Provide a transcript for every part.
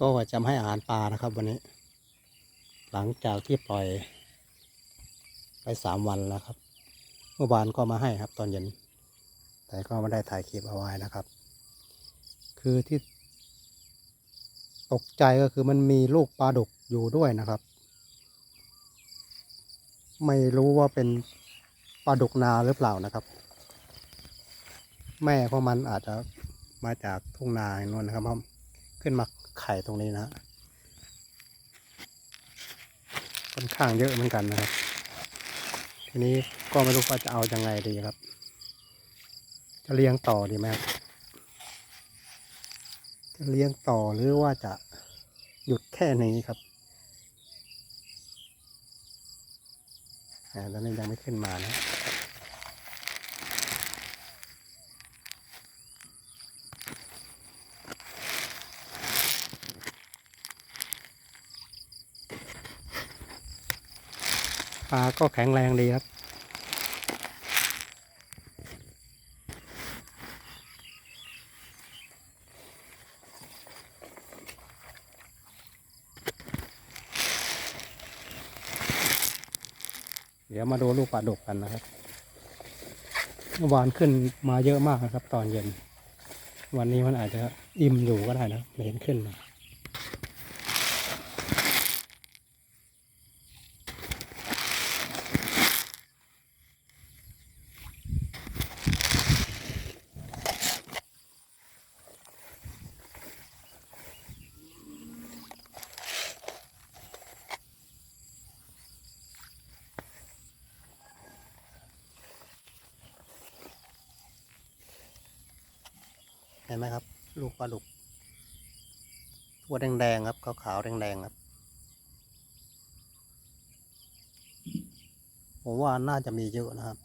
ก็จะให้อาหารปลานะครับ วันนี้ หลังจากที่ปล่อย ไปสามวันแล้วครับ เมื่อวานก็มาให้ครับ ตอนเย็น แต่ก็ไม่ได้ถ่ายคลิปเอาไว้นะครับ คือที่ ตกใจก็คือมันมีลูกปลาดุกอยู่ด้วยนะครับ ไม่รู้ว่าเป็นปลาดุกนาหรือเปล่านะครับ แม่ของมันอาจจะมาจากทุ่งนาอย่นนะครับพราะ ขึ้นมาไข่ตรงนี้นะฮะค่อนข้างเยอะเหมือนกันนะครับ ทีนี้ก็ไม่รู้ว่าจะเอาอยังไงดีครับ จะเลี้ยงต่อดีไหมครับจะเลี้ยงต่อหรือว่าจะหยุดแค่นี้ครับอ่าตอนนี้ยังไม่ขึ้นมานะ ปลาก็แข็งแรงดีครับ เดี๋ยวมาดูลูกปลาดุกกันนะครับเมื่อวานขึ้นมาเยอะมากนะครับ ตอนเย็น วันนี้มันอาจจะอิ่มอยู่ก็ได้นะเห็นขึ้นมา เห็นไหมครับ ลูกปลาดุก ตัวแดงๆครับขาวๆแดงๆครับผมว่าน่าจะมีเยอะนะครับ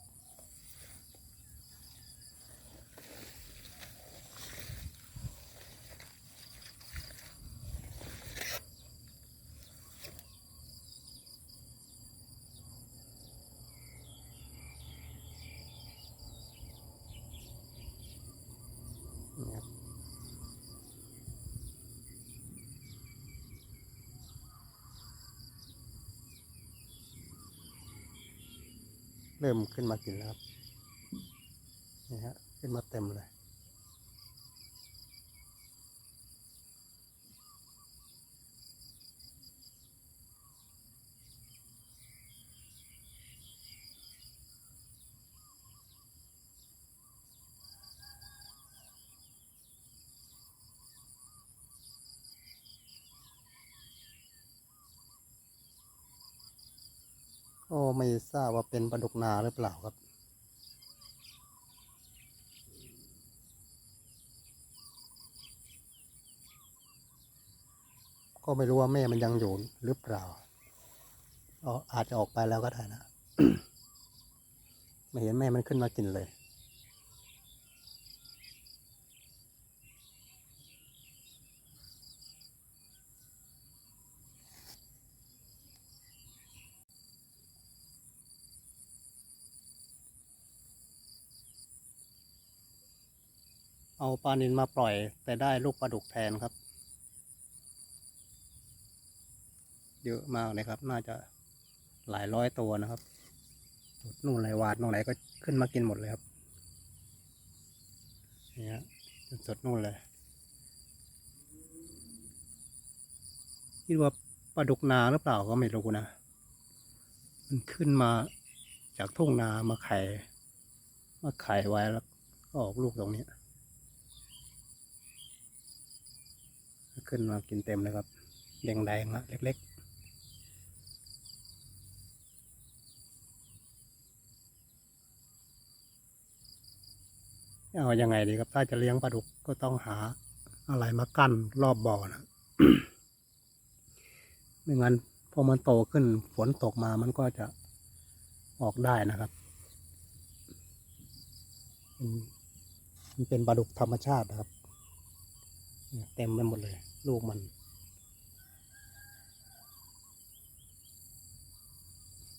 นี่ครับ เริ่มขึ้นมากินแล้วครับนี่ฮะขึ้นมาเต็มเลย ก็ไม่ทราบว่าเป็นปลาดุกนาหรือเปล่าครับ ก็ไม่รู้ว่าแม่มันยังอยู่หรือเปล่าอ๋ออาจจะออกไปแล้วก็ได้นะ ไม่เห็นแม่มันขึ้นมากินเลย เอาปลานินมาปล่อย แต่ได้ลูกปลาดุกแทนครับ เยอะมากเลยครับ น่าจะหลายร้อยตัวนะครับนู่นไหลวาดนู่นไหนก็ขึ้นมากินหมดเลยครับเนี่ยจนสดนู่นเลยคิดว่าปลาดุกนาหรือเปล่าก็ไม่รู้นะ มันขึ้นมาจากทุ่งนามาไข่ มาไข่ไว้แล้วก็ออกลูกตรงนี้ ขึ้นมากินเต็มเลยครับแดงๆละเล็ก ๆเอายังไงดีครับ ถ้าจะเลี้ยงปลาดุกก็ต้องหาอะไรมากั้นรอบบ่อนะไม่งั้นพอมันโตขึ้นฝนตกมามันก็จะออกได้นะครับ มันเป็นปลาดุกธรรมชาตินะครับ เต็มไปหมดเลย ลูกมัน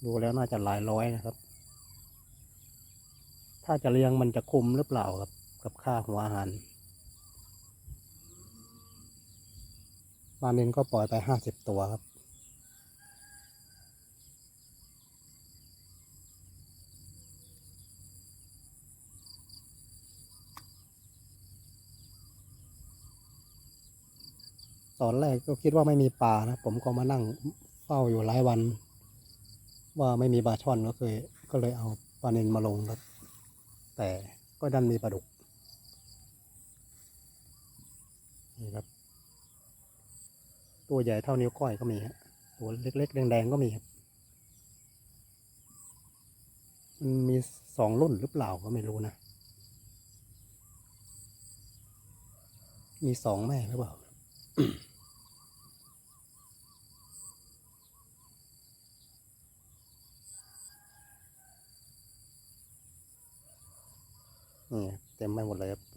ดูแล้วน่าจะหลายร้อยนะครับ ถ้าจะเลี้ยงมันจะคุ้มหรือเปล่าครับ กับค่าหัวอาหารบ้านินก็ปล่อยไปห้าสิบตัวครับ ตอนแรกก็คิดว่าไม่มีปลานะ ผมก็มานั่งเฝ้าอยู่หลายวัน ว่าไม่มีปลาช่อนก็เคยก็เลยเอาปลาเนนมาลงครับ แต่ก็ดันมีปลาดุกนี่ครับ ตัวใหญ่เท่านิ้วก้อยก็มีฮะตัวเล็กๆ แดงๆ ก็มีครับ มันมีสองรุ่นหรือเปล่าก็ไม่รู้นะ มีสองแม่หรือเปล่า นี่เต็มไปหมดเลยครับ